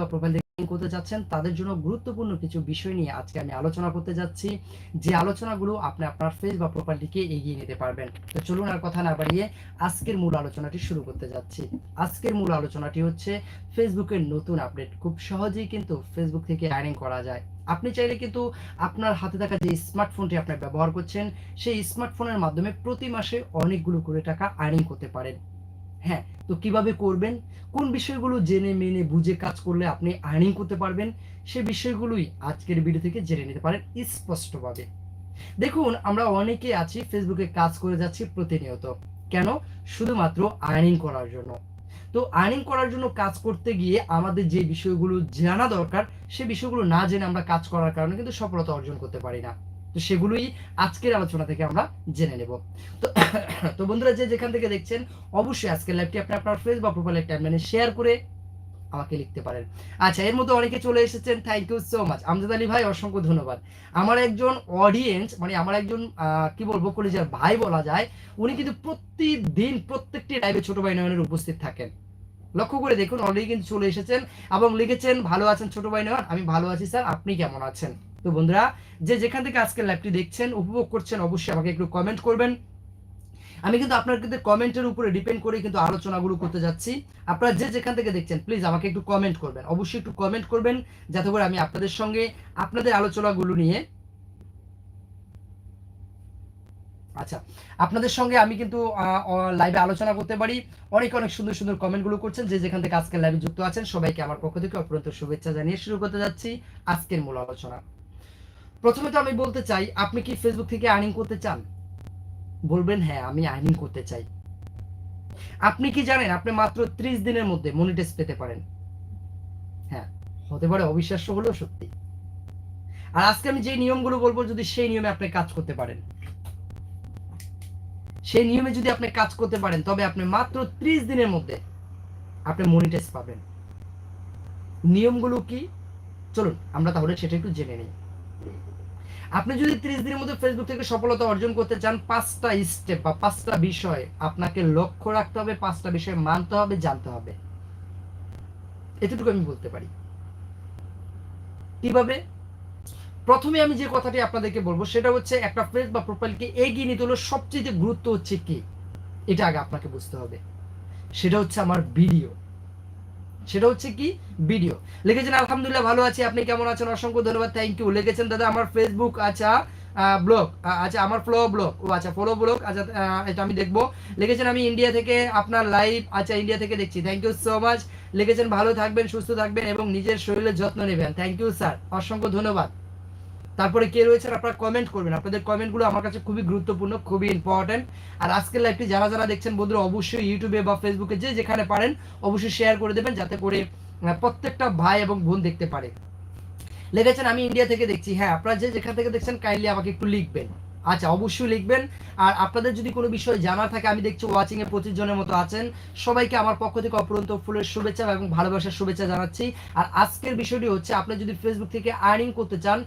বা প্রোফাইল করতে যাচ্ছেন, তাদের জন্য গুরুত্বপূর্ণ কিছু বিষয় নিয়ে আজকে আমি আলোচনা করতে যাচ্ছি। যে আলোচনাগুলো আপনি আপনার ফেস বা প্রোফাইলটিকে এগিয়ে নিতে পারবেন। তো চলুন আর কথা না বাড়িয়ে আজকের মূল আলোচনাটি শুরু করতে যাচ্ছি। আজকের মূল আলোচনাটি হচ্ছে ফেসবুকের নতুন আপডেট খুব সহজেই কিন্তু ফেসবুক থেকে আর্নিং করা যায়। আপনি চাইলে কিন্তু আপনার হাতে থাকা যে স্মার্টফোনটি আপনি ব্যবহার করছেন, সেই স্মার্টফোনের মাধ্যমে প্রতি মাসে অনেকগুলো করে টাকা আর্নিং করতে পারেন। হ্যাঁ তো কীভাবে করবেন? কোন বিষয়গুলো জেনে মেনে বুঝে কাজ করলে আপনি আর্নিং করতে পারবেন? সে বিষয়গুলোই আজকের ভিডিও থেকে জেনে নিতে পারেন স্পষ্টভাবে। দেখুন, আমরা অনেকে আছি ফেসবুকে কাজ করে যাচ্ছি প্রতিনিয়ত। কেন? শুধুমাত্র আর্নিং করার জন্য। তো আর্নিং করার জন্য কাজ করতে গিয়ে আমাদের যে বিষয়গুলো জানা দরকার, সে বিষয়গুলো না জেনে আমরা কাজ করার কারণে কিন্তু সফলতা অর্জন করতে পারি না। তো সেগুলোই আজকের আলোচনা থেকে আমরা জেনে নেব। তো তো বন্ধুরা যে যেখান থেকে দেখছেন, অবশ্যই আজকের লাইভটি আপনি আপনার ফেস বা প্রোফাইলের টাইমলাইনে শেয়ার করে আমাকে লিখতে পারেন। আচ্ছা এর মধ্যে অনেকে চলে এসেছেন thank you so much Amjad Ali ভাই, অসংখ্য ধন্যবাদ। আমার একজন অডিয়েন্স মানে আমার একজন কি বলব, কলেজের ভাই বলা যায়, উনি কিন্তু প্রতিদিন প্রত্যেকটি লাইভে ছোট ভাই নয়নের উপস্থিত থাকেন। লক্ষ্য করে দেখুন অলরেডি কিন্তু চলে এসেছেন এবং লিখেছেন, ভালো আছেন ছোট ভাই নয়ন? আমি, ভালো আছি স্যার, আপনি কেমন আছেন? তো বন্ধুরা, যে যেখান থেকে আজকের লাইভটি দেখছেন, উপভোগ করছেন, অবশ্যই আমাকে একটু কমেন্ট করবেন। আমি কিন্তু আপনার কিন্তু কমেন্টের উপরে ডিপেন্ড করে কিন্তু আলোচনাগুলো করতে যাচ্ছি। আপনারা যে যেখান থেকে দেখছেন প্লিজ আমাকে একটু কমেন্ট করবেন। অবশ্যই একটু কমেন্ট করবেন, যাতে করে আমি আপনাদের সঙ্গে আপনাদের আলোচনাগুলো নিয়ে আচ্ছা আপনাদের সঙ্গে আমি কিন্তু লাইভে আলোচনা করতে পারি। অনেক অনেক সুন্দর সুন্দর কমেন্টগুলো করছেন। যে যেখান থেকে আজকের লাইভে যুক্ত আছেন, সবাইকে আমার পক্ষ থেকে অপরন্ত শুভেচ্ছা জানিয়ে শুরু করতে যাচ্ছি। আজকের মূল আলোচনা। প্রথমে তো আমি বলতে চাই, আপনি কি ফেসবুক থেকে আর্নিং করতে চান? বলবেন হ্যাঁ আমি আর্নিং করতে চাই। আপনি কি জানেন, আপনি মাত্র ত্রিশ দিনের মধ্যে মনিটাইজ পেতে পারেন। হ্যাঁ হতে পারে অবিশ্বাস্য হলেও সত্যি। আর আজকে আমি যে নিয়মগুলো বলব, যদি সেই নিয়মে আপনি কাজ করতে পারেন। সেই নিয়মে যদি আপনি কাজ করতে পারেন, তবে আপনি মাত্র ত্রিশ দিনের মধ্যে আপনি মনিটাইজ পাবেন। নিয়মগুলো কি? চলুন, আমরা তাহলে সেটা একটু জেনে নিই। আপনি যদি ত্রিশ দিনের মধ্যে ফেসবুক থেকে সফলতা অর্জন করতে চান, পাঁচটা স্টেপ বা পাঁচটা বিষয় আপনাকে লক্ষ্য রাখতে হবে, পাঁচটা বিষয় মানতে হবে, জানতে হবে। এতটুকু আমি বলতে পারি। কীভাবে? প্রথমে আমি যে কথাটি আপনাদেরকে বলব, সেটা হচ্ছে একটা ফেস বা প্রোফাইলকে এগিয়ে নিতে হলো সবচেয়ে গুরুত্ব হচ্ছে কি? এটা আগে আপনাকে বুঝতে হবে। সেটা হচ্ছে আমার ভিডিও সেটা হচ্ছে কি? ভিডিও লিখেছেন, আলহামদুলিল্লাহ, ভালো আছি। আপনি কেমন আছেন? অসংখ্য ধন্যবাদ থ্যাংক ইউ লিখেছেন, দাদা, আমার ফেসবুক আচ্ছা ব্লগ আচ্ছা আমার ফ্লো ব্লগ ও আচ্ছা ফলো ব্লগ আচ্ছা এটা আমি দেখব। লিখেছেন, আমি ইন্ডিয়া থেকে আপনার লাইভ আচ্ছা ইন্ডিয়া থেকে দেখছি। থ্যাংক ইউ সো মাচ লিখেছেন, ভালো থাকবেন, সুস্থ থাকবেন এবং নিজের শরীরের যত্ন নেবেন। থ্যাংক ইউ স্যার অসংখ্য ধন্যবাদ। তারপরে কে রয়েছে আপনারা কমেন্ট করবেন। আপনাদের কমেন্টগুলো আমার কাছে খুবই গুরুত্বপূর্ণ, খুবই ইম্পর্ট্যান্ট আর আজকের লাইভটি যারা যারা দেখছেন বন্ধুরা, অবশ্যই ইউটিউবে বা ফেসবুকে যে যেখানে পারেন, অবশ্যই শেয়ার করে দেবেন যাতে করে প্রত্যেকটা ভাই এবং বোন দেখতে পারে। লিখেছেন আমি ইন্ডিয়া থেকে দেখছি। হ্যাঁ আপনারা যে যেখান থেকে দেখছেন কাইন্ডলি আমাকে একটু লিখবেন। আচ্ছা অবশ্যই লিখবেন। আর আপনাদের যদি কোনো বিষয় জানা থাকে, আমি দেখছি ওয়াচিং এ পঁচিশ জনের মতো আছেন। সবাইকে আমার পক্ষ থেকে অপরন্ত ফুলের শুভেচ্ছা এবং ভালোবাসার শুভেচ্ছা জানাচ্ছি। আর আজকের বিষয়টি হচ্ছে, আপনি যদি ফেসবুক থেকে আর্নিং করতে চান,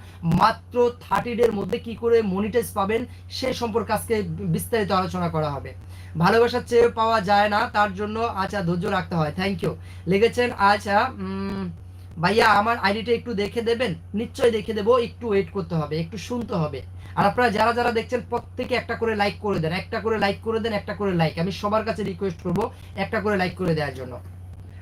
মাত্র থার্টি ডের মধ্যে কি করে মনিটাইজ পাবেন, সে সম্পর্কে আজকে বিস্তারিত আলোচনা করা হবে। ভালোবাসার চেয়ে পাওয়া যায় না, তার জন্য আচ্ছা ধৈর্য রাখতে হয়। থ্যাংক ইউ লিখেছেন আচ্ছা ভাইয়া, আমার আইডিটা একটু দেখে দেবেন? নিশ্চয়ই দেখে দেবো, একটু ওয়েট করতে হবে, একটু শুনতে হবে। আর আপনারা যারা যারা দেখছেন, প্রত্যেকে একটা করে লাইক করে দেন, একটা করে লাইক করে দেন, একটা করে লাইক আমি সবার কাছে রিকোয়েস্ট করব একটা করে লাইক করে দেওয়ার জন্য।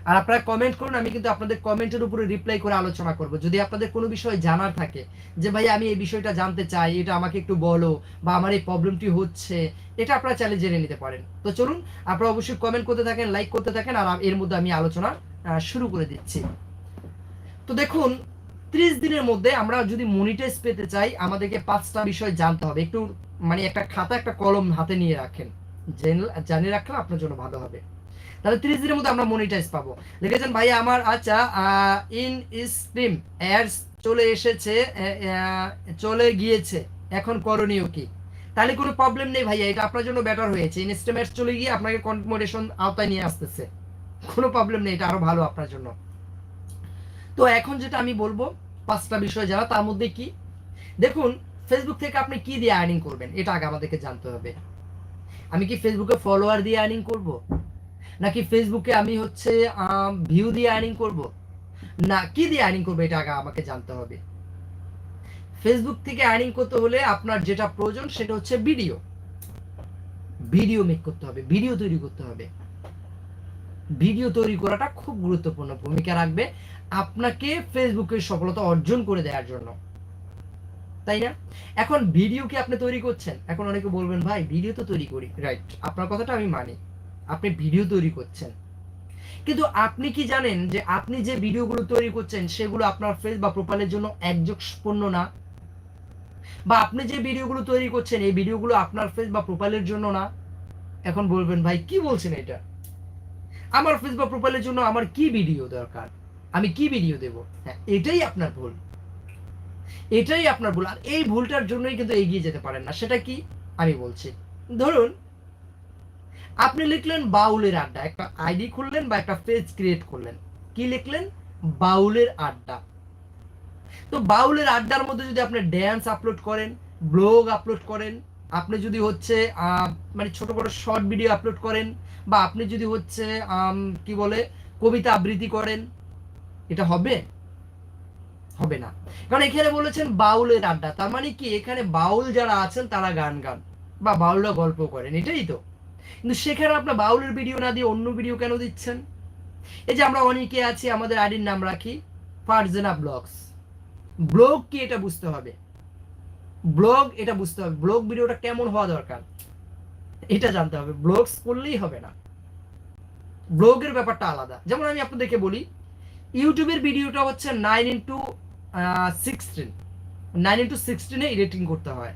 আর আপনারা কমেন্ট করুন, আমি কিন্তু আপনাদের কমেন্টের উপরে রিপ্লাই করে আলোচনা করব। যদি আপনাদের কোনো বিষয় জানার থাকে, যে ভাই আমি এই বিষয়টা জানতে চাই, এটা আমাকে একটু বলো, বা আমার এই প্রবলেমটি হচ্ছে, এটা আপনারা চাইলে জেনে নিতে পারেন। তো চলুন, আপনারা অবশ্যই কমেন্ট করতে থাকেন লাইক করতে থাকেন, আর এর মধ্যে আমি আলোচনা শুরু করে দিচ্ছি। তো দেখুন, ত্রিশ দিনের মধ্যে আমরা যদি মনিটাইজ পেতে চাই, আমাদেরকে পাঁচটা বিষয় জানতে হবে। একটু মানে একটা খাতা, একটা কলম হাতে নিয়ে রাখেন। জানিয়ে রাখলে আপনার জন্য ভালো হবে। তাহলে ত্রিশ দিনের মধ্যে আমরা মনিটাইজ পাবো। লিখেছেন ভাই, আমার আচ্ছা ইন স্ট্রিম অ্যাডস চলে এসেছে চলে গিয়েছে। এখন করণীয় কি? তাহলে কোনো প্রবলেম নেই ভাইয়া, এটা আপনার জন্য বেটার হয়েছে। ইন স্ট্রিম অ্যাডস চলে গিয়ে আপনাকে কন্টেন্ট আওতায় নিয়ে আসতেছে। কোনো প্রবলেম নেই, এটা আরও ভালো আপনার জন্য। তো এখন যেটা আমি বলব, পাঁচটা বিষয় যারা তার মধ্যে কি? দেখুন ফেসবুক থেকে আপনি কি দিয়ে আর্নিং করবেন? এটা আগে আমাদেরকে জানতে হবে। আমি কি ফেসবুকে ফলোয়ার দিয়ে আর্নিং করব? নাকি ফেসবুকে আমি হচ্ছে ভিউ দিয়ে আর্নিং করব? না, কি দিয়ে আর্নিং করব এটা আগে আমাকে জানতে হবে। ফেসবুক থেকে আর্নিং করতে হলে আপনার যেটা প্রয়োজন সেটা হচ্ছে ভিডিও ভিডিও মেক করতে হবে ভিডিও তৈরি করতে হবে। ভিডিও তৈরি করাটা খুব গুরুত্বপূর্ণ ভূমিকা রাখবে। আপনাকে ফেসবুকের সফলতা অর্জন করে দেওয়ার জন্য। তাই না? এখন ভিডিও কি আপনি তৈরি করছেন? এখন অনেকে বলবেন, ভাই ভিডিও তো তৈরি করি। রাইট আপনার কথাটা আমি মানি। আপনি ভিডিও তৈরি করছেন। কিন্তু আপনি কি জানেন যে আপনি যে ভিডিওগুলো তৈরি করছেন, সেগুলো আপনার ফেস বা প্রোফাইলের জন্য একযোগপূর্ণ না? বা আপনি যে ভিডিওগুলো তৈরি করছেন, এই ভিডিওগুলো আপনার ফেস বা প্রোফাইলের জন্য না? এখন বলবেন, ভাই, কি বলছেন এটা? আমার ফেস বা প্রোফাইলের জন্য আমার কি ভিডিও দরকার? আমি কি ভিডিও দেব? হ্যাঁ এটাই আপনার ভুল। এটাই আপনার ভুল। আর এই ভুলটার জন্যই কিন্তু এগিয়ে যেতে পারেন না। সেটা কি? আমি বলছি। ধরুন, আপনি লিখলেন বাউলের আড্ডা। একটা আইডি খুললেন বা একটা পেজ ক্রিয়েট করলেন। কি লিখলেন? বাউলের আড্ডা। তো বাউলের আড্ডার মধ্যে যদি আপনি ড্যান্স আপলোড করেন ব্লগ আপলোড করেন, আপনি যদি হচ্ছে মানে ছোট বড় শর্ট ভিডিও আপলোড করেন, বা আপনি যদি হচ্ছে কি বলে, কবিতা আবৃত্তি করেন এটা হবে? হবে না। কারণ এখানে বলেছেন বাউলের আড্ডা তার মানে কি? এখানে বাউল যারা আছেন, তারা গান গান। বা বাউলরা গল্প করেন, এটাই তো। কিন্তু সেখানে আপনার বাউলের ভিডিও না দিয়ে অন্য ভিডিও কেন দিচ্ছেন? এই যে আমরা অনেকে আছি, আমাদের আইডির নাম রাখি ফারজানা ব্লগস। ব্লগ কি এটা বুঝতে হবে? ব্লগ এটা বুঝতে হবে। ব্লগ ভিডিওটা কেমন হওয়া দরকার? এটা জানতে হবে। ব্লগস করলেই হবে না। ব্লগের ব্যাপারটা আলাদা। যেমন আমি আপনাদেরকে বলি ইউটিউবের ভিডিওটা হচ্ছে nine into sixteen nine into সিক্সটিনে editing করতে হয়।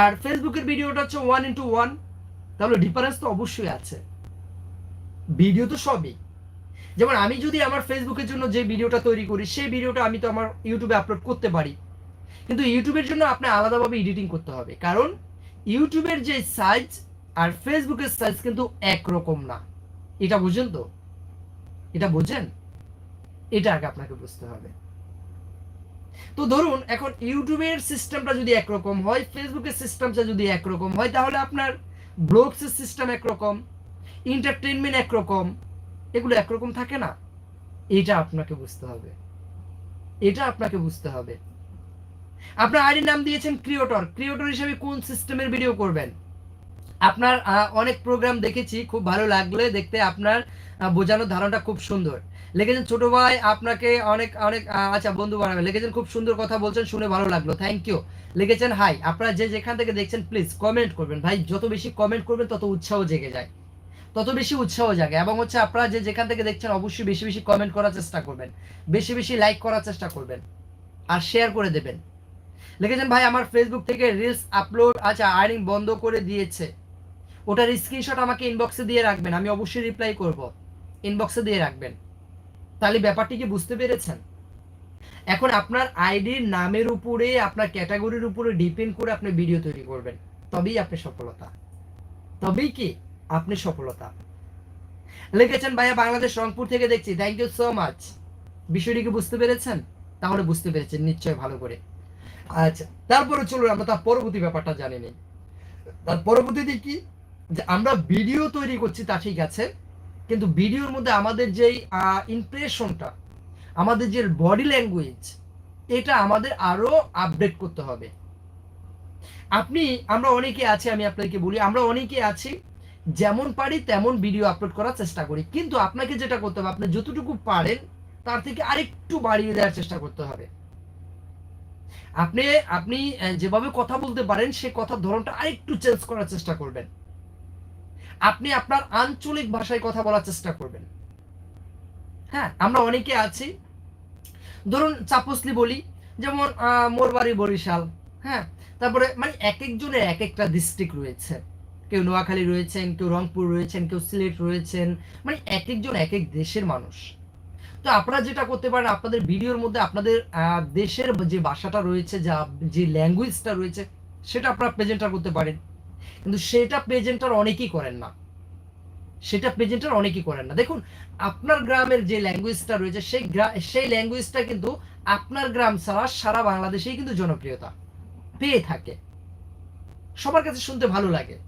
আর ফেসবুকের ভিডিওটা হচ্ছে ওয়ান ইন্টু ওয়ান তাহলে ডিফারেন্স তো অবশ্যই আছে। ভিডিও তো সবই। যেমন আমি যদি আমার ফেসবুকের জন্য যে ভিডিওটা তৈরি করি, সেই ভিডিওটা আমি তো আমার ইউটিউবে আপলোড করতে পারি। কিন্তু ইউটিউবের জন্য আপনি আলাদাভাবে এডিটিং করতে হবে। কারণ ইউটিউবের যে সাইজ আর ফেসবুকের সাইজ কিন্তু একরকম না। এটা বুঝেন তো? এটা বুঝেন? এটা আগে আপনাকে বুঝতে হবে। তো ধরুন, এখন ইউটিউবের সিস্টেমটা যদি একরকম হয়, ফেসবুকের সিস্টেমটা যদি একরকম হয়, তাহলে আপনার ব্লগসের সিস্টেম একরকম এন্টারটেনমেন্ট একরকম, এগুলো একরকম থাকে না? এটা আপনাকে বুঝতে হবে। এটা আপনাকে বুঝতে হবে। আপনার আইডির নাম দিয়েছেন ক্রিয়েটর। ক্রিয়েটর হিসেবে কোন সিস্টেমের ভিডিও করবেন? আপনার অনেক প্রোগ্রাম দেখেছি, খুব ভালো লাগলে দেখতে আপনার বোঝানোর ধারণটা খুব সুন্দর। লিখেছেন ছোট ভাই, আপনাকে অনেক অনেক আচ্ছা বন্ধু বানাবে। লিখেছেন খুব সুন্দর কথা বলছেন, শুনে ভালো লাগল। থ্যাংক ইউ লিখেছেন হাই আপনারা যে যেখান থেকে দেখছেন প্লিজ কমেন্ট করবেন। ভাই, যত বেশি কমেন্ট করবেন, তত উৎসাহ জেগে যায়। তত বেশি উৎসাহ জাগে। এবং হচ্ছে, আপনারা যে যেখান থেকে দেখছেন, অবশ্যই বেশি বেশি কমেন্ট করার চেষ্টা করবেন। বেশি বেশি লাইক করার চেষ্টা করবেন। আর শেয়ার করে দেবেন। লিখেছেন ভাই, আমার ফেসবুক থেকে রিলস আপলোড আচ্ছা আর্নিং বন্ধ করে দিয়েছে। ওটার স্ক্রিনশট আমাকে ইনবক্সে দিয়ে রাখবেন, আমি অবশ্যই রিপ্লাই করব। ইনবক্সে দিয়ে রাখবেন। তাহলে ব্যাপারটি কি বুঝতে পেরেছেন? এখন আপনার আইডির নামের উপরে, আপনার ক্যাটাগরির উপরে ডিপেন্ড করে আপনি ভিডিও তৈরি করবেন। তবেই আপনি সফলতা। তবেই কি? আপনি সফলতা। লিখেছেন, ভাইয়া, বাংলাদেশ রংপুর থেকে দেখছি। থ্যাংক ইউ সো মাচ বিষয়টি কি বুঝতে পেরেছেন? তাহলে বুঝতে পেরেছেন নিশ্চয় ভালো করে। আচ্ছা তারপরে চলুন, আমরা তার পরবর্তী ব্যাপারটা জানি নেই তার পরবর্তীতে কি? আমরা ভিডিও তৈরি করছি তা ঠিক আছে, কিন্তু ভিডিওর মধ্যে আমাদের যেই ইমপ্রেশনটা আমাদের যে বডি ল্যাঙ্গুয়েজ এটা আমাদের আরও আপডেট করতে হবে। আপনি, আমরা অনেকে আছি, আমি আপনাকে বলি, আমরা অনেকে আছি, যেমন পারি তেমন ভিডিও আপলোড করার চেষ্টা করি, কিন্তু আপনাকে যেটা করতে হবে, আপনি যতটুকু পারেন, তার থেকে আরেকটু বাড়িয়ে দেওয়ার চেষ্টা করতে হবে। আপনি আপনি যেভাবে কথা বলতে পারেন, সে কথার ধরনটা আরেকটু চেঞ্জ করার চেষ্টা করবেন। আপনি আপনার আঞ্চলিক ভাষায় কথা বলার চেষ্টা করবেন। হ্যাঁ আমরা অনেকে আছি। ধরুন চাপসলি বলি যেমন আহ, মোর বরিশাল হ্যাঁ? তারপরে মানে এক একজনের এক একটা ডিস্ট্রিক্ট রয়েছে। কেউ নোয়াখালী রয়েছেন কেউ রংপুর রয়েছেন কেউ সিলেট রয়েছেন মানে এক একজন এক এক দেশের মানুষ। তো আপনারা যেটা করতে পারেন আপনাদের ভিডিওর মধ্যে আপনাদের দেশের যে ভাষাটা রয়েছে যা যে ল্যাঙ্গুয়েজটা রয়েছে সেটা আপনারা প্রেজেন্টার করতে পারেন। কিন্তু সেটা প্রেজেন্টার অনেকেই করেন না। সেটা প্রেজেন্টার অনেকেই করেন না। দেখুন, আপনার গ্রামের যে ল্যাঙ্গুয়েজটা রয়েছে, সেই সেই ল্যাঙ্গুয়েজটা কিন্তু আপনার গ্রাম ছাড়া সারা বাংলাদেশেই কিন্তু জনপ্রিয়তা পেয়ে থাকে। সবার কাছে শুনতে ভালো লাগে।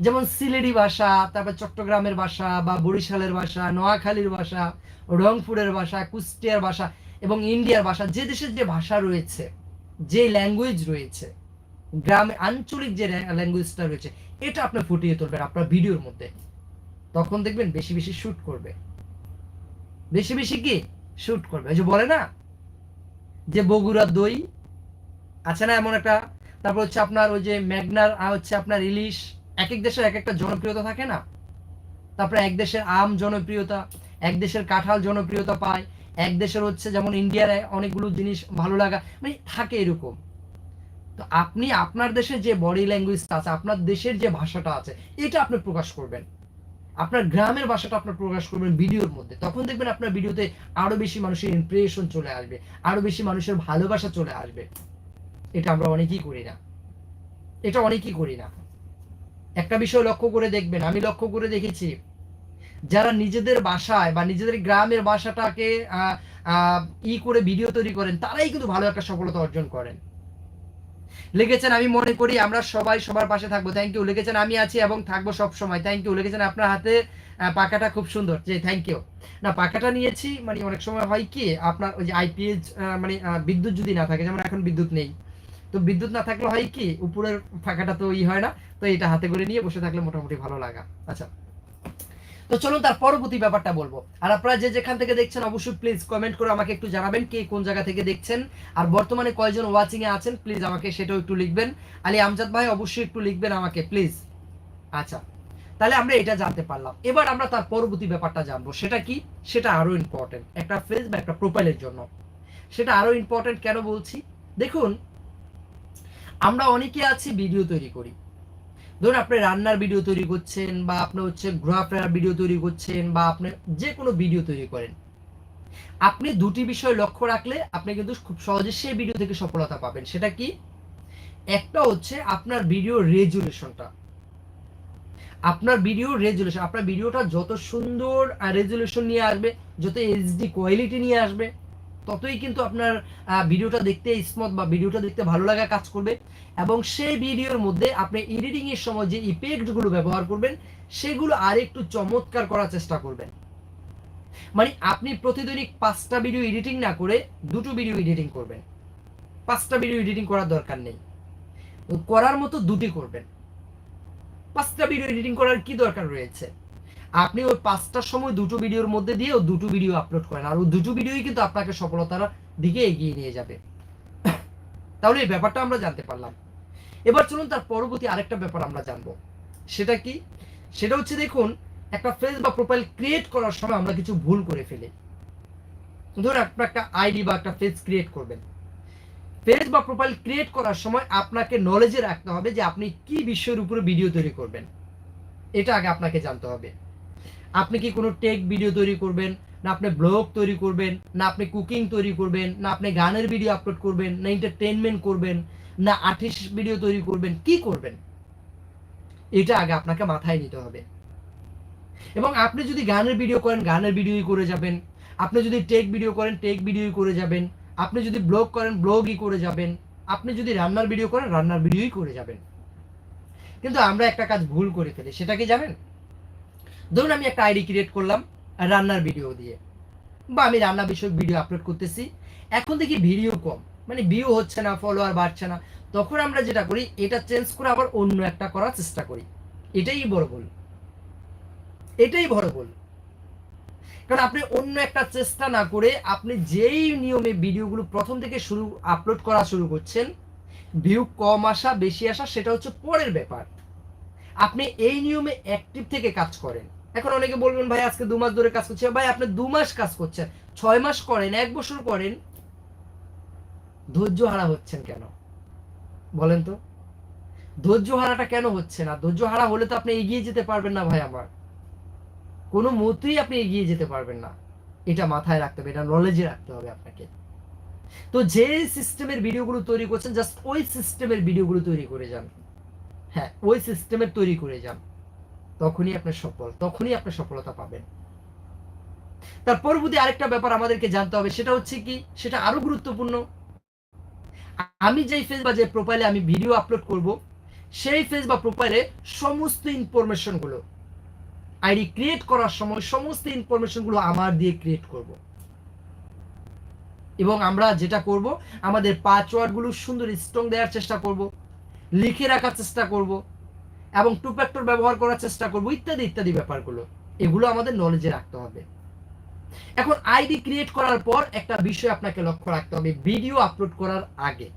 যেমন সিলেটি ভাষা, তারপর চট্টগ্রামের ভাষা বা বরিশালের ভাষা, নোয়াখালীর ভাষা, রংপুরের ভাষা, কুষ্টিয়ার ভাষা এবং ইন্ডিয়ার ভাষা, যে দেশের যে ভাষা রয়েছে, যে ল্যাঙ্গুয়েজ রয়েছে গ্রামে আঞ্চলিক যে ল্যাঙ্গুয়েজটা রয়েছে, এটা আপনি ফুটিয়ে তুলবেন আপনার ভিডিওর মধ্যে। তখন দেখবেন বেশি বেশি শ্যুট করবে। বেশি বেশি কি? শুট করবে। যে বলে না? যে বগুড়া দই, আছে না এমন একটা? তারপর হচ্ছে আপনার ওই যে ম্যাগনার হচ্ছে আপনার ইলিশ। এক এক দেশের এক একটা জনপ্রিয়তা থাকে না? তারপরে এক দেশের আম জনপ্রিয়তা, এক দেশের কাঁঠাল জনপ্রিয়তা পায়, এক দেশের হচ্ছে যেমন ইন্ডিয়ার অনেকগুলো জিনিস ভালো লাগা মানে থাকে এরকম। তো আপনি আপনার দেশের যে বডি ল্যাঙ্গুয়েজটা আছে, আপনার দেশের যে ভাষাটা আছে, এটা আপনি প্রকাশ করবেন। আপনার গ্রামের ভাষাটা আপনার প্রকাশ করবেন ভিডিওর মধ্যে। তখন দেখবেন আপনার ভিডিওতে আরও বেশি মানুষের ইমপ্রেশন চলে আসবে, আরও বেশি মানুষের ভালোবাসা চলে আসবে। এটা আমরা অনেকেই করি না। এটা অনেকেই করি না। একটা বিষয় লক্ষ্য করে দেখবেন, আমি লক্ষ্য করে দেখেছি, যারা নিজেদের বাসায় বা নিজেদের গ্রামের বাসাটাকে ই করে ভিডিও তৈরি করেন, তারাই কিন্তু ভালো একটা সফলতা অর্জন করেন। লিখেছেন, আমি মনে করি আমরা সবাই সবার পাশে থাকব। থ্যাংক ইউ লিখেছেন, আমি আছি এবং থাকব সব সময়। থ্যাংক ইউ লিখেছেন, আপনার হাতে পাকাটা খুব সুন্দর। যে থ্যাংক ইউ না পাকাটা নিয়েছি মানে অনেক সময় হয় কি, আপনার ওই যে আইপিএস মানে বিদ্যুৎ যদি না থাকে, যেমন এখন বিদ্যুৎ নেই। তো বিদ্যুৎ না থাকলে হয় কি, উপরের ফাঁকাটা তো ই হয় না। তো এটা হাতে করে নিয়ে বসে থাকলে মোটামুটি ভালো লাগা। আচ্ছা। তো চলুন তার পরবর্তী ব্যাপারটা বলব। আর আপনারা যে যেখান থেকে দেখছেন, অবশ্যই প্লিজ কমেন্ট করে আমাকে একটু জানাবেন কে কোন জায়গা থেকে দেখছেন। আর বর্তমানে কয়জন ওয়াচিং এ আছেন প্লিজ আমাকে সেটাও একটু লিখবেন। আলী আমজাদ ভাই, অবশ্যই একটু লিখবেন আমাকে প্লিজ আচ্ছা তাহলে আমরা এটা জানতে পারলাম। এবার আমরা তার পরবর্তী ব্যাপারটা জানব। সেটা কি? সেটা আরও ইম্পর্টেন্ট একটা ফেস বা একটা প্রোফাইলের জন্য। সেটা আরও ইম্পর্টেন্ট কেন বলছি? দেখুন, আমরা অনেকে আছি ভিডিও তৈরি করি। ধরুন আপনি রান্নার ভিডিও তৈরি করছেন বা আপনি হচ্ছে ঘোরাফেরার ভিডিও তৈরি করছেন বা আপনি যে কোনো ভিডিও তৈরি করেন, আপনি দুটি বিষয় লক্ষ্য রাখলে আপনি কিন্তু খুব সহজে সেই ভিডিও থেকে সফলতা পাবেন। সেটা কি? একটা হচ্ছে আপনার ভিডিও রেজুলেশনটা আপনার ভিডিও রেজুলেশন আপনার ভিডিওটা যত সুন্দর রেজুলেশন নিয়ে আসবে, যত এইচডি কোয়ালিটি নিয়ে আসবে ততই কিন্তু আপনার ভিডিওটা দেখতে স্মুথ বা ভিডিওটা দেখতে ভালো লাগা কাজ করবে। এবং সেই ভিডিওর মধ্যে আপনি এডিটিং এর সময় যে ইফেক্টগুলো ব্যবহার করবেন, সেগুলো আর একটু চমৎকার করার চেষ্টা করবেন। মানে আপনি প্রতিদিনই পাঁচটা ভিডিও এডিটিং না করে দুটো ভিডিও এডিটিং করবেন। পাঁচটা ভিডিও এডিটিং করার দরকার নেই। করার মতো দুটি করবেন। পাঁচটা ভিডিও এডিটিং করার কি দরকার রয়েছে? আপনি ওই পাঁচটার সময় দুটো ভিডিওর মধ্যে দিয়েও দুটো ভিডিও আপলোড করেন। আর ওই দুটো ভিডিওই কিন্তু আপনাকে সফলতার দিকে এগিয়ে নিয়ে যাবে। তাহলে এই ব্যাপারটা আমরা জানতে পারলাম। এবার চলুন তার পরবর্তী আরেকটা ব্যাপার আমরা জানব। সেটা কি? সেটা হচ্ছে দেখুন, একটা ফেস বা প্রোফাইল ক্রিয়েট করার সময় আমরা কিছু ভুল করে ফেলি। ধরুন আপনি একটা আইডি বা একটা ফেস ক্রিয়েট করবেন। পেজ বা প্রোফাইল ক্রিয়েট করার সময় আপনাকে নলেজে রাখতে হবে যে আপনি কি বিষয়ের উপরে ভিডিও তৈরি করবেন। এটা আগে আপনাকে জানতে হবে। আপনি কি কোনো টেক ভিডিও তৈরি করবেন? না আপনি ব্লগ তৈরি করবেন, না আপনি কুকিং তৈরি করবেন, না আপনি গানের ভিডিও আপলোড করবেন, না এন্টারটেনমেন্ট করবেন, না আর্টিস্ট ভিডিও তৈরি করবেন, কি করবেন? এটা আগে আপনাকে মাথায় নিতে হবে। এবং আপনি যদি গানের ভিডিও করেন, গানের ভিডিওই করে যাবেন। আপনি যদি টেক ভিডিও করেন টেক ভিডিওই করে যাবেন। আপনি যদি ব্লগ করেন ব্লগই করে যাবেন। আপনি যদি রান্নার ভিডিও করেন, রান্নার ভিডিওই করে যাবেন। কিন্তু আমরা একটা কাজ ভুল করে ফেলি, সেটা কি জানেন? ধরুন আমি একটা আইডি ক্রিয়েট করলাম রান্নার ভিডিও দিয়ে, বা আমি রান্না বিষয়ক ভিডিও আপলোড করতেছি, এখন দেখি ভিডিও কম মানে ভিউ হচ্ছে না ফলোয়ার বাড়ছে না, তখন আমরা যেটা করি, এটা চেঞ্জ করে আবার অন্য একটা করার চেষ্টা করি। এটাই বড় ভুল। এটাই বড় ভুল। কারণ আপনি অন্য একটা চেষ্টা না করে আপনি যেই নিয়মে ভিডিওগুলো প্রথম থেকে শুরু আপলোড করা শুরু করছেন ভিউ কম আসা, বেশি আসা, সেটা হচ্ছে পরের ব্যাপার। আপনি এই নিয়মে অ্যাক্টিভ থেকে কাজ করেন। এখন অনেকে বলবেন, ভাই, আজকে দু মাস ধরে কাজ করছে। ভাই, আপনি দু মাস কাজ করছেন, ছয় মাস করেন, এক বছর করেন, ধৈর্য হারা হচ্ছেন কেন? বলেন তো। ধৈর্য হারাটা কেন হচ্ছে না? ধৈর্য হারা হলে তো আপনি এগিয়ে যেতে পারবেন না, ভাই, আমার। কোনো মতেই আপনি এগিয়ে যেতে পারবেন না। এটা মাথায় রাখতে হবে, এটা নলেজে রাখতে হবে আপনাকে। তো যে সিস্টেমের ভিডিওগুলো তৈরি করছেন জাস্ট ওই সিস্টেমের ভিডিওগুলো তৈরি করে যান। হ্যাঁ ওই সিস্টেমের তৈরি করে যান। তখনই আপনি সফল, তখনই আপনি সফলতা পাবেন। তার পরবর্তী আরেকটা ব্যাপার আমাদেরকে জানতে হবে, সেটা হচ্ছে কি, সেটা আরও গুরুত্বপূর্ণ। আমি যেই ফেস বা যে প্রোফাইলে আমি ভিডিও আপলোড করব, সেই ফেস বা প্রোফাইলে সমস্ত ইনফরমেশনগুলো আইডি ক্রিয়েট করার সময় সমস্ত ইনফরমেশনগুলো আমার দিয়ে ক্রিয়েট করব। এবং আমরা যেটা করব, আমাদের পাসওয়ার্ডগুলো সুন্দর স্ট্রং দেওয়ার চেষ্টা করব, লিখে রাখার চেষ্টা করব। এবং টু ফ্যাক্টর ব্যবহার করার চেষ্টা করব, ইত্যাদি ইত্যাদি ব্যাপারগুলো। এগুলো আমাদের নলেজে রাখতে হবে। এখন আইডি ক্রিয়েট করার পর একটা বিষয় আপনাকে লক্ষ্য রাখতে হবে ভিডিও আপলোড করার আগে।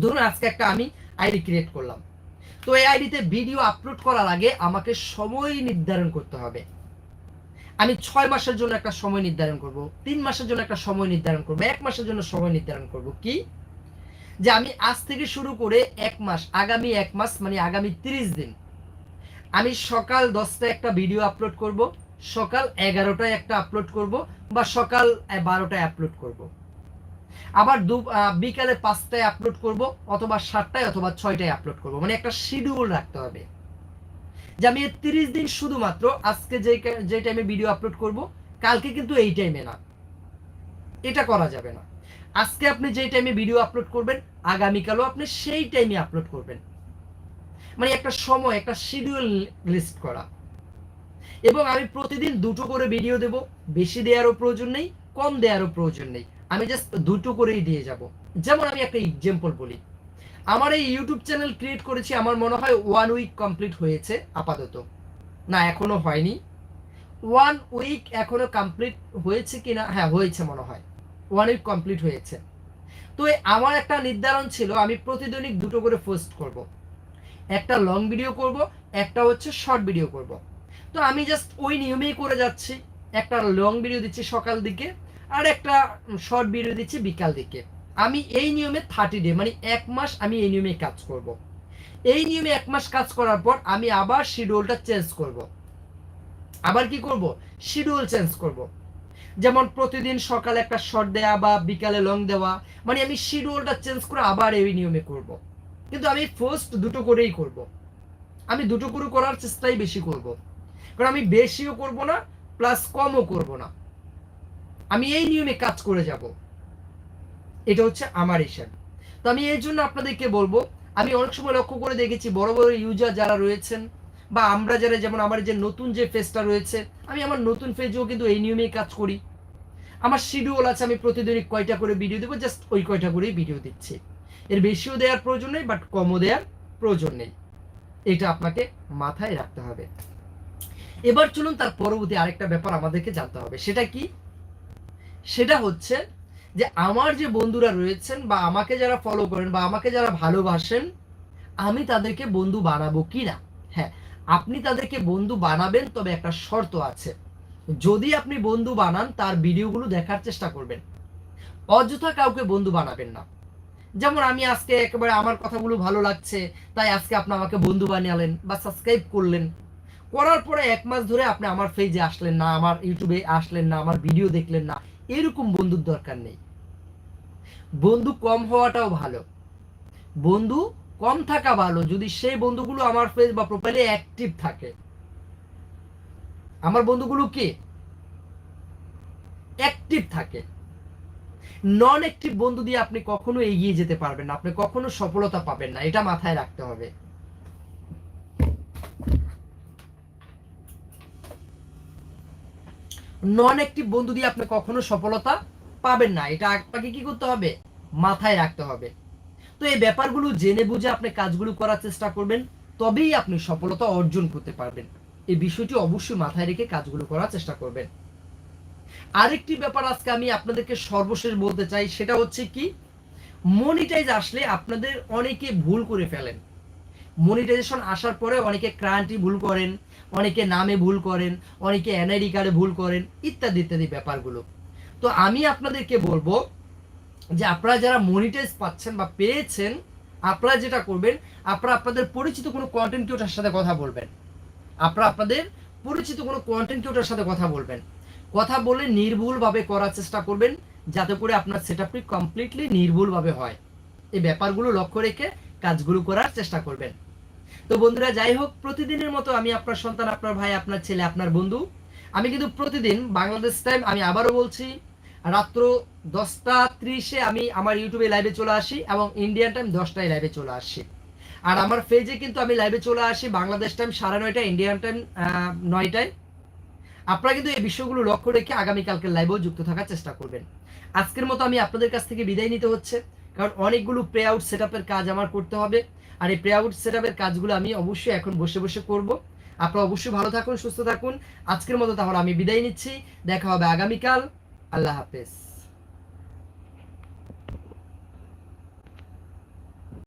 ধরুন আজকে একটা আমি আইডি ক্রিয়েট করলাম। তো এই আইডিতে ভিডিও আপলোড করার আগে আমাকে সময় নির্ধারণ করতে হবে। আমি ছয় মাসের জন্য একটা সময় নির্ধারণ করব, তিন মাসের জন্য একটা সময় নির্ধারণ করব, এক মাসের জন্য সময় নির্ধারণ করব। কি? যে আমি আজ থেকে শুরু করে এক মাস, আগামী এক মাস মানে আগামী তিরিশ দিন, আমি সকাল দশটায় একটা ভিডিও আপলোড করব, সকাল এগারোটায় একটা আপলোড করব বা সকাল বারোটায় আপলোড করব। আবার দু বিকালে পাঁচটায় আপলোড করব অথবা সাতটায় অথবা ছয়টায় আপলোড করব মানে একটা শিডিউল রাখতে হবে। যে আমি তিরিশ দিন শুধুমাত্র আজকে যে যে টাইমে ভিডিও আপলোড করব, কালকে কিন্তু এই টাইমে না। এটা করা যাবে না। আজকে আপনি যেই টাইমে ভিডিও আপলোড করবেন, আগামীকালও আপনি সেই টাইমে আপলোড করবেন। মানে একটা সময়, একটা শিডিউল লিস্ট করা। এবং আমি প্রতিদিন দুটো করে ভিডিও দেব। বেশি দেওয়ারও প্রয়োজন নেই, কম দেওয়ারও প্রয়োজন নেই। আমি জাস্ট দুটো করেই দিয়ে যাব। যেমন আমি একটা এক্সাম্পল বলি। আমার এই ইউটিউব চ্যানেল ক্রিয়েট করেছি, আমার মনে হয় ওয়ান উইক কমপ্লিট হয়েছে, আপাতত। না, এখনও হয়নি। ওয়ান উইক এখনও কমপ্লিট হয়েছে কিনা? হ্যাঁ হয়েছে মনে হয়। ওয়ান উইক কমপ্লিট হয়েছে তো আমার একটা নির্ধারণ ছিল, আমি প্রতিদিনই দুটো করে পোস্ট করব একটা লং ভিডিও করব, একটা হচ্ছে শর্ট ভিডিও করব তো আমি জাস্ট ওই নিয়মেই করে যাচ্ছি একটা লং ভিডিও দিচ্ছি সকাল দিকে, আর একটা শর্ট ভিডিও দিচ্ছি বিকাল দিকে আমি এই নিয়মে থার্টি ডে মানে এক মাস আমি এই নিয়মে কাজ করব। এই নিয়মে এক মাস কাজ করার পর আমি আবার শিডিউলটা চেঞ্জ করব। আবার কি করব শিডিউল চেঞ্জ করব। যেমন প্রতিদিন সকালে একটা শর্ট দেওয়া বা বিকালে লং দেওয়া মানে আমি শিডিউলটা চেঞ্জ করে আবার এই নিয়মে করব। কিন্তু আমি ফার্স্ট দুটো করেই করব। আমি দুটো করে করার চেষ্টাই বেশি করব। কারণ আমি বেশিও করব না প্লাস কমও করব না আমি এই নিয়মে কাজ করে যাব এটা হচ্ছে আমার হিসাব তো আমি এই জন্য আপনাদেরকে বলব, আমি অনেক সময় লক্ষ্য করে দেখেছি বড় বড় ইউজার যারা রয়েছেন বা আমরা যারা যেমন আমার যে নতুন যে ফেজটা রয়েছে, আমি আমার নতুন ফেজেও কিন্তু এই নিয়মেই কাজ করি। আমার শিডিউল আছে, আমি প্রতিদিনই কয়টা করে ভিডিও দেবো জাস্ট ওই কয়টা করেই ভিডিও দিচ্ছি। এর বেশিও দেওয়ার প্রয়োজন নেই বাট কমও দেওয়ার প্রয়োজন নেই। এটা আপনাকে মাথায় রাখতে হবে। এবার চলুন তার পরবর্তী আরেকটা ব্যাপার আমাদেরকে জানতে হবে। সেটা কি? সেটা হচ্ছে যে আমার যে বন্ধুরা রয়েছেন বা আমাকে যারা ফলো করেন বা আমাকে যারা ভালোবাসেন, আমি তাদেরকে বন্ধু বানাবো কি না আপনি তাদেরকে বন্ধু বানাবেন, তবে একটা শর্ত আছে। যদি আপনি বন্ধু বানান, তার ভিডিওগুলো দেখার চেষ্টা করবেন। অযথা কাউকে বন্ধু বানাবেন না। যেমন আমি আজকে একেবারে আমার কথাগুলো ভালো লাগছে, তাই আজকে আপনি আমাকে বন্ধু বানিয়ে বা সাবস্ক্রাইব করলেন। করার পরে এক মাস ধরে আপনি আমার ফেজে আসলেন না, আমার ইউটিউবে আসলেন না, আমার ভিডিও দেখলেন না। এরকম বন্ধুর দরকার নেই। বন্ধু কম হওয়াটাও ভালো। বন্ধু কম থাকা ভালো, যদি সেই বন্ধুগুলো আমার ফেস বা প্রোফাইলে অ্যাক্টিভ থাকে। আমার বন্ধুগুলো কি? অ্যাক্টিভ থাকে। নন অ্যাক্টিভ বন্ধু দিয়ে আপনি কখনো এগিয়ে যেতে পারবেন না, আপনি কখনো সফলতা পাবেন না, এটা মাথায় রাখতে হবে। নন অ্যাক্টিভ বন্ধু দিয়ে আপনি কখনো সফলতা পাবেন না, এটা আপনাকে কি করতে হবে? মাথায় রাখতে হবে। তো এই ব্যাপারগুলো জেনে বুঝে আপনি কাজগুলো করার চেষ্টা করবেন, তবেই আপনি সফলতা অর্জন করতে পারবেন। এই বিষয়টি অবশ্যই মাথায় রেখে কাজগুলো করার চেষ্টা করবেন। আরেকটি ব্যাপার আজকে আমি আপনাদেরকে সর্বশেষ বলতে চাই, সেটা হচ্ছে কি? মনিটাইজ আসলে আপনাদের অনেকে ভুল করে ফেলেন। মনিটাইজেশন আসার পরে অনেকে ক্রান্তি ভুল করেন, অনেকে নামে ভুল করেন, অনেকে এনআইডি কার্ডে ভুল করেন, ইত্যাদি ইত্যাদি ব্যাপারগুলো। তো আমি আপনাদেরকে বলব যে আপনারা যারা মনিটাইজ পাচ্ছেন বা পেয়েছেন, আপনারা যেটা করবেন, আপনারা আপনাদের পরিচিত কোনো কন্টেন্ট ক্রিয়েটার সাথে কথা বলবেন। আপনারা আপনাদের পরিচিত কোনো কন্টেন্ট ক্রিয়েটার সাথে কথা বলবেন। কথা বলে নির্ভুলভাবে করার চেষ্টা করবেন, যাতে করে আপনার সেট আপটি কমপ্লিটলি নির্ভুলভাবে হয়। এই ব্যাপারগুলো লক্ষ্য রেখে কাজগুলো করার চেষ্টা করবেন। তো বন্ধুরা, যাই হোক, প্রতিদিনের মতো আমি আপনার সন্তান, আপনার ভাই, আপনার ছেলে, আপনার বন্ধু। আমি কিন্তু প্রতিদিন বাংলাদেশ টাইম আমি আবারও বলছি রাত্র দশটা ত্রিশে আমি আমার ইউটিউবে লাইভে চলে আসি এবং ইন্ডিয়ান টাইম দশটায় লাইভে চলে আসি। আর আমার পেজে কিন্তু আমি লাইভে চলে আসি বাংলাদেশ টাইম সাড়ে নয়টায় ইন্ডিয়ান টাইম নয়টায়। আপনারা কিন্তু এই বিষয়গুলো লক্ষ্য রেখে আগামীকালকে লাইভেও যুক্ত থাকার চেষ্টা করবেন। আজকের মতো আমি আপনাদের কাছ থেকে বিদায় নিতে হচ্ছে, কারণ অনেকগুলো প্রে আউট সেট কাজ আমার করতে হবে। আর এই প্রে আউট সেট কাজগুলো আমি অবশ্যই এখন বসে বসে করব। আপনারা অবশ্যই ভালো থাকুন, সুস্থ থাকুন। আজকের মতো তাহলে আমি বিদায় নিচ্ছি। দেখা হবে আগামীকাল। আল্লাহ হাফেজ।